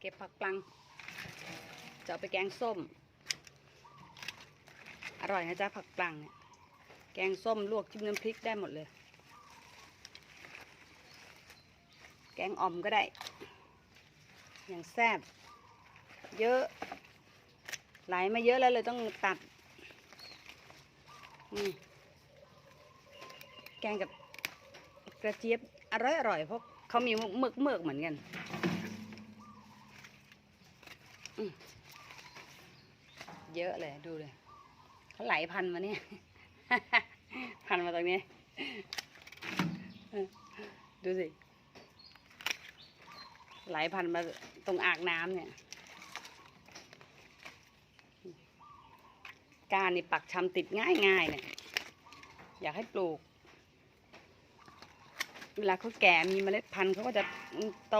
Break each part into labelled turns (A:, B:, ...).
A: เก็บผักปลัง จะเอาไปแกงส้ม อร่อยนะจ๊ะผักปลังเนี่ยแกงส้มลวกจิ้มน้ำพริกได้หมดเลย แกงอ่อมก็ได้ อย่างแซ่บเยอะ ไหลมาเยอะแล้วเลยต้องตัดนี่แกงกับกระเจี๊ยบอร่อยอร่อยเพราะเขามีหมึกหมึกเหมือนกันอืม เยอะเลยดูเลยเขาไหลพันมาเนี่ย พันมาตรงนี้ ดูสิ ไหลพันมาตรงอ่างน้ำเนี่ย การนี่ปักชำติดง่ายง่ายๆเนี่ย อยากให้ปลูก เวลาเขาแก่มีเมล็ดพันธุ์เขาก็จะโต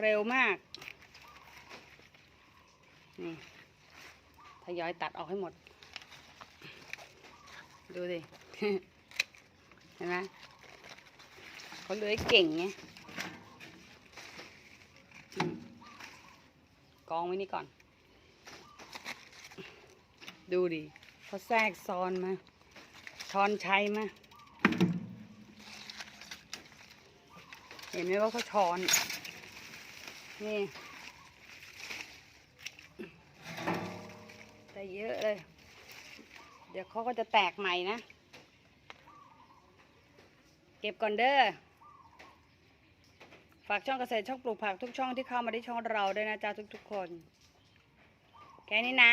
A: เร็วมาก นี่ ยอยตัดออกให้หมด ดูสิเห็นไหมเขาเลื้อยเก่งไงกองไว้นี่ก่อน ดูดิเขาแทรกซ้อนมา ช้อนชัยมา เห็นไหมว่าเขาช้อน นี่ ได้เยอะเลย เดี๋ยวเขาก็จะแตกใหม่นะ เก็บก่อนเด้อ ฝากช่องเกษตรช่องปลูกผักทุกช่องที่เข้ามาที่ช่องเราด้วยนะจ๊ะทุกๆคน แค่นี้นะ